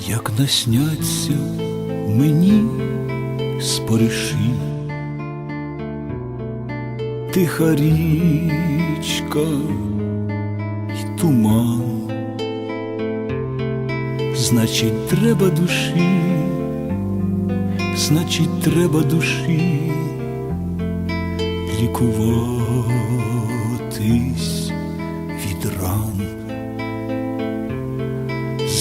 як насняться мені спориші, тиха річка й туман, значить, треба душі, значить, треба душі лікуватись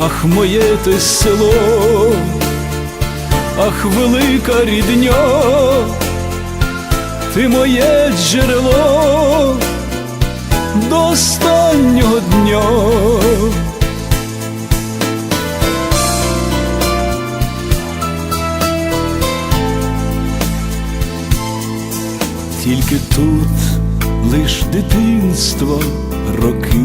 Ах, моє ти село, ах, велика рідня, ти моє джерело. До останнього дня. Тільки тут лиш дитинства роки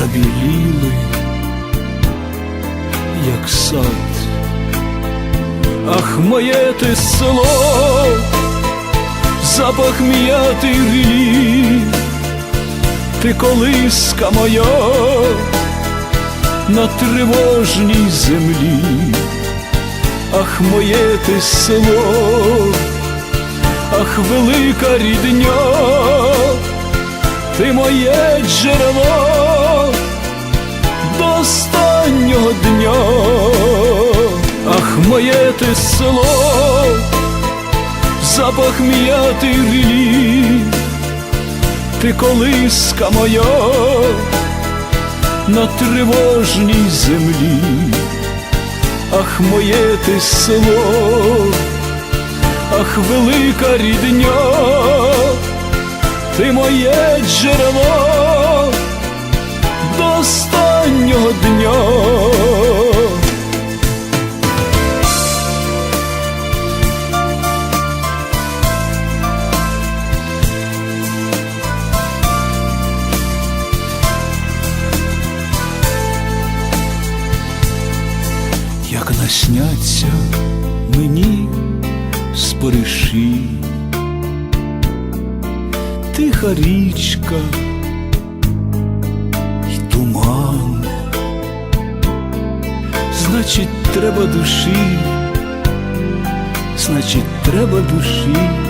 забіліли, як сад. Ах, моє ти село, запах м'ятий рілі, ти колиска моя на тривожній землі. Ах, моє ти село, ах, велика рідня, ти моє джерело село, запах м'ятий рілі, ти колиска моя на тривожній землі, ах, моє ти село, ах, велика рідня. Ти моє джерело до останнього дня. Як насняться мені спориші тиха річка й туман, значить, треба душі, значить, треба душі